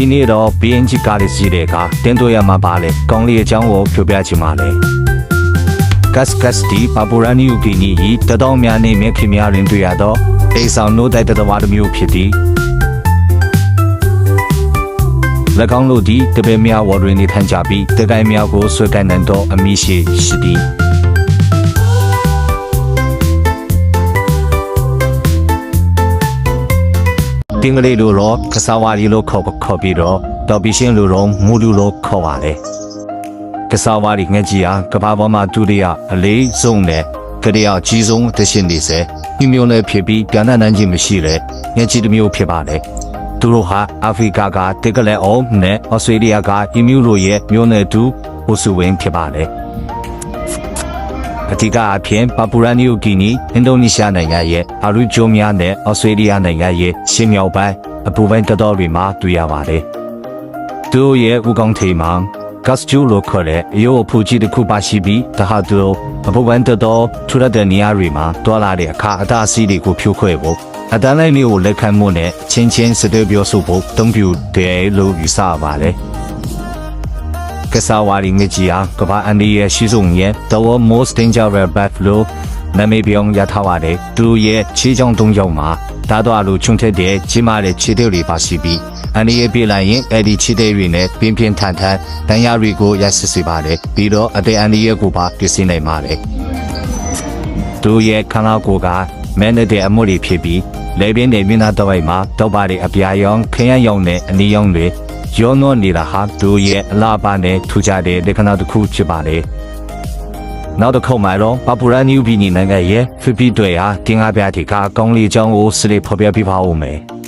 ဒီနေ့တော့ BNG ကားလေးစီးတဲ့အခါတင်တို့ရမှာပါလေကောင်းလေးအကြောင်းကိုပြောပြချင်ပါလေ gas gas ဒီပါပူရာနီယူဂီနီဤတတော်များနေမြခင်များတွင်တွေ့ရသောအိဆောင်နိုးတိုက်တတော်တစ်မျိုးဖြစ်သည်၎င်းတို့သည်တပည့်များဝေါ်တွင်နေထိုင်ကြပြီးတကိုင်းများကိုဆွဲကိုင်းနိုင်သောအမိရှိရှိသည် တင်ကလေးလိုတော့ကစားဝါရီလို့ခေါ်ခေါ်ပြီးတော့တော်ပီရှင်းလိုတော့မူလူလို့ခေါ်ပါလေကစားဝါရီငှက်ကြီးဟာကဘာပေါ်မှာဒုတိယအလေးဆုံးနဲ့ကတိယအကြီးဆုံးသရှင်နေစေဒီမျိုးနဲ့ဖြစ်ပြီးပြန်တဲ့နိုင်ခြင်းမရှိတဲ့ငှက်ကြီးတစ်မျိုးဖြစ်ပါလေသူတို့ဟာအာဖရိကကတက်ကလက်အောင်နဲ့ဩစတြေးလျကအီမျိုးလိုရဲ့မျိုးနဲ့တူဟိုစုဝင်းဖြစ်ပါလေ အဓိကအဖြစ်ပါပူရာနီယိုဂီနီအင်ဒိုနီးရှားနိုင်ငံရဲ့အာရူဂျိုမီယာနဲ့ဩစတြေးလျနိုင်ငံရဲ့ရှင်းမြောက်ပိုင်းအပူပိုင်းတော်တော်တွေမှာတွေ့ရပါတယ်။သူတို့ရဲ့ဥကောင်းထိန်မှာဂတ်ဂျူလို့ခေါ်တဲ့အယိုးအဖူကြီးတစ်ခုပါရှိပြီးတဟာသူတို့အပူပိုင်းတော်တော်ထူရတဲ့နေရာတွေမှာတွာလာတဲ့အခါအသာစီးတွေကိုဖြိုခွဲဖို့အတန်းလိုက်လေးကိုလက်ခံမှုနဲ့ချင်းချင်းစတဲ့ပြောဆိုဖို့တုံးပြူတယ်လို့ယူဆပါတယ်။ ကစားဝါရီငကြီးအားကမ္ဘာအန်ဒီရဲ့ရှိဆုံးရဲ့ The World Most Dangerous Buffalo နာမည်ပြောင်းရထားပါတယ်သူတို့ရဲ့ခြေချောင်းသုံးချောင်းမှာဒါတော့အလိုချုံထက်တဲ့ကြီးမားတဲ့ခြေသေးတွေပါရှိပြီးအန်ဒီရဲ့ပြေးလိုက်ရင်အဲ့ဒီခြေသေးတွေနဲ့ပြင်းပြင်းထန်ထန်ဒဏ်ရာတွေကိုရဆစ်စေပါတယ်ပြီးတော့အသေးအန်ဒီရဲ့ကိုပါပြစ်စင်းနိုင်ပါတယ်သူတို့ရဲ့ခန္ဓာကိုယ်ကမန်တဲ့အမှုတွေဖြစ်ပြီးလေပြင်းတဲ့မျက်နှာတစ်ဝိုက်မှာတောက်ပါတဲ့အပြာရောင်ခရမ်းရောင်နဲ့အနီရောင်တွေ ရောနောနေတာဟာသူရဲ့အလားပါနဲ့ထူကြတဲ့လက္ခဏာတစ်ခုဖြစ်ပါတယ်။နောက်တစ်ခုမှတော့ပပူရာနီယူဘီနီနိုင်ငံရဲ့ဖိဖိတွေဟာတင်ကားပြတီကအကောင်းလေးအကြောင်းကိုစလိဖော်ပြပြပါဦးမယ်။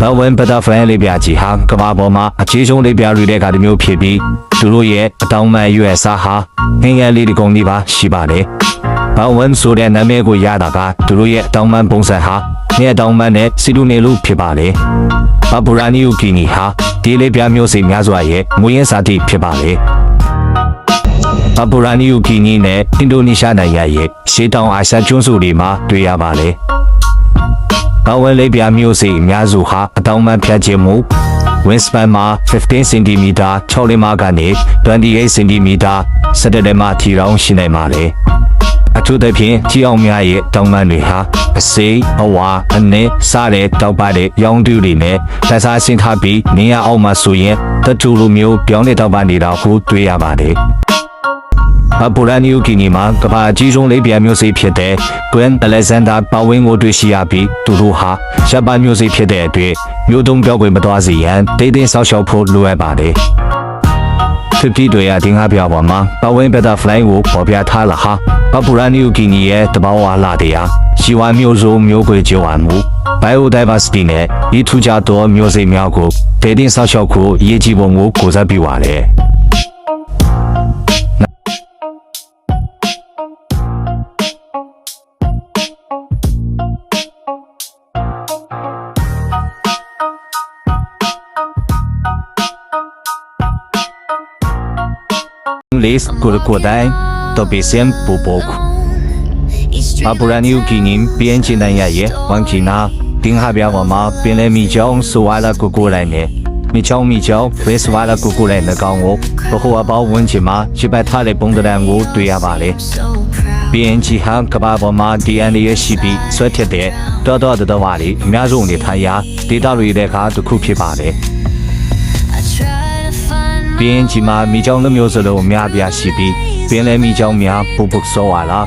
ဘဝင်ပတာဖရန်လေးပြကြီးဟာကမ္ဘာပေါ်မှာအခြေဆုံးလေးပြတွေတဲ့ကတမျိုးဖြစ်ပြီး သူတို့ရဲ့အတောင်မှန်ရွယ်စားဟာငငယ်လေးဒီကုန်းလေးပါရှိပါတယ်။ဘဝင်ဆိုတဲ့နာမည်ကိုရတာကသူတို့ရဲ့အတောင်မှန်ပုံစံဟာငယ်အတောင်မှန်နဲ့စီလူနေလို့ဖြစ်ပါတယ်။ဘဘူရာနီယိုကီနီဟာဒီလေးပြမျိုးစိများစွာရဲ့ငွေရင်းစာတိဖြစ်ပါလေ။ဘဘူရာနီယိုကီနီနဲ့အင်ဒိုနီးရှားနိုင်ငံရဲ့ရှေးတောင်အာရှကျွန်းစုတွေမှာတွေ့ရပါလေ။ဘဝလေးပြမျိုးစိအများစုဟာအတောင်မှန်ဖြတ်ခြင်းမှု wingspan မှာ15 cm 6လမကနေ28 cm 17လမထီတောင်ရှိနိုင်ပါတယ်။အထူးသဖြင့်ကြီးအောင်များရဲ့တောင်ပန်းတွေဟာအစိမ်းအဝါအနည်းစတဲ့တောက်ပတဲ့ရောင်တူတွေနဲ့လက်စားဆင်းထားပြီးနေရအောင်မှဆိုရင်တတူလိုမျိုးပြောင်းတဲ့တောက်ပနေတာကိုတွေ့ရပါတယ်။ အပူရန်နီယိုကီနီမှာကမ္ဘာအကြီးဆုံးလေးပြမျိုးစိဖြစ်တဲ့ Gwen Alexander ပဝင်းကိုတွေ့ရှိရပြီးသူတို့ဟာရပ်ပန်းမျိုးစိဖြစ်တဲ့အတွက်မျိုးတုံးပြောက်ွယ်မသွားစေရန်တိတ်တိတ်ဆောက်ရှောက်ဖို့လိုအပ်ပါတယ်။ဖြစ်ပြီးတွေရတင်ကားပြပေါ်မှာပဝင်း Butterfly ကိုပေါ်ပြထားလာဟာအပူရန်နီယိုကီနီရဲ့တဘာဝလာတရားရှိဝါမျိုးစုံမျိုးကွေကြွားမှု biodiversity နဲ့ဤထူးခြားသောမျိုးစိများကိုတိတ်တိတ်ဆောက်ရှောက်ဖို့အရေးကြီးပုံကိုကိုးစားပြုပါတယ်။ လေးကိုရကိုတိုင်းတော့ပစံပူပုတ်အပူရန်ယူကင်းင်းပြင်းချင်နိုင်ရဲ့ဝန်ချီနာတင်းဟာပြာပေါ်မှာပင်လဲမီချောင်းဆိုဝါလာကိုကိုလိုက်နေမိချောင်းမိချောင်းဝဲစဝါလာကိုကိုလိုက်၎င်းကိုဘဟုအပေါဝန်းချင်မှာရှိပတ်ထားတဲ့ပုံသဏ္ဍာန်ကိုတွေ့ရပါလေ BNG ဟာကဘာပေါ်မှာ DNA ရရှိပြီးဆွဲထက်တဲ့တော်တော်တော်ဝါလေးအများဆုံးနေထိုင်ရာဒေတာတွေတဲ့ကတစ်ခုဖြစ်ပါတယ် ပင်းကြီးမှာမိချောင်းလိုမျိုးစလုံးအများပြားရှိပြီးပင်လည်းမိချောင်းများပုတ်ပုတ်စောရလာ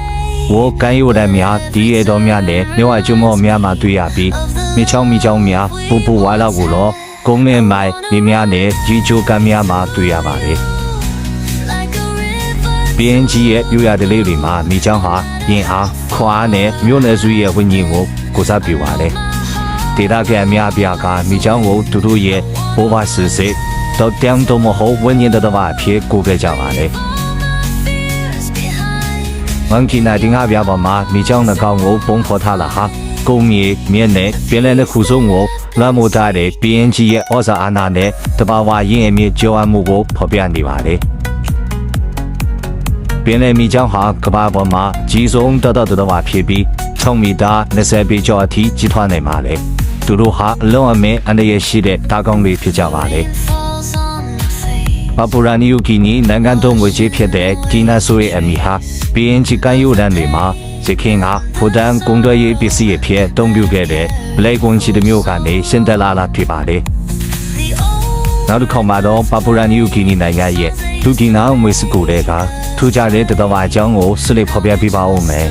ဝိုကန်ရိုတဲ့များဒီရတော်များနဲ့မြဝကျုံမောများမှာတွေ့ရပြီးမိချောင်းမိချောင်းများပုတ်ပုတ်ဝါလာကိုတော့ကုန်းနဲ့မိုင်မိများနဲ့ကြီးချိုကန်များမှာတွေ့ရပါတယ်ပင်းကြီးရဲ့ပြူရတဲ့လေးတွေမှာမိချောင်းဟာရင်အားခွာနဲ့မြို့နယ်စုရဲ့ဝိညာဉ်ကိုကိုစားပြပါတယ် ဒေတာကအများပြားကမိချောင်းကိုသူတို့ရဲ့ဘိုးဘဆစ်စစ်တော့တန်းတော့မဟုတ်ဝိညာဉ်တော်တော်အဖြစ်ကိုခဲ့ကြပါလေမန်ကီနာတင်ဟာပြပါမှာမိချောင်းနှကောင်ကိုပုံဖော်ထားလာဟာကုံမြေမြင်းနဲ့ပြင်းလဲတဲ့ခုဆုံးကိုလွှမ်းမိုးထားတဲ့ PNG ရဲ့ဩဇာအာဏာနဲ့တဘာဝရင်းအမြင့်ကြောအမှုကိုဖော်ပြနေပါလေပင်လယ်မီကြောင်းဟာကမ္ဘာပေါ်မှာကြီးဆုံးတတ်တတ်တော်ဖြစ်ပြီး6မီတာ20ပေကျော်အထိကြီးထွားနိုင်ပါတယ် သူတို့ဟာအလွန်အမင်းအန္တရာယ်ရှိတဲ့တားကောင်းတွေဖြစ်ကြပါတယ် falls on the face. ပပူရာနီယိုဂီနီနိုင်ငံတော်ငွေကြေးဖြစ်တဲ့ကီနာဆိုရဲ့အမီဟာဘီအင်ဂျီကန်ယူရန်တွေမှာစခင်ကဘူတန်ကုန်းတွဲရေးပစ္စည်းအဖြစ်အသုံးပြုခဲ့တဲ့ဘလက်ကွန်ချီတမျိုးကနေရှင်းတက်လာလာဖြစ်ပါတယ် The old နောက်တစ်ခေါက်မှာတော့ပပူရာနီယိုဂီနီနိုင်ငံရဲ့လူဒီနာမွေစကူတွေကထူးခြားတဲ့တတော်အကြောင်းကိုဆွေးနွေးဖော်ပြပေးပါဦးမယ်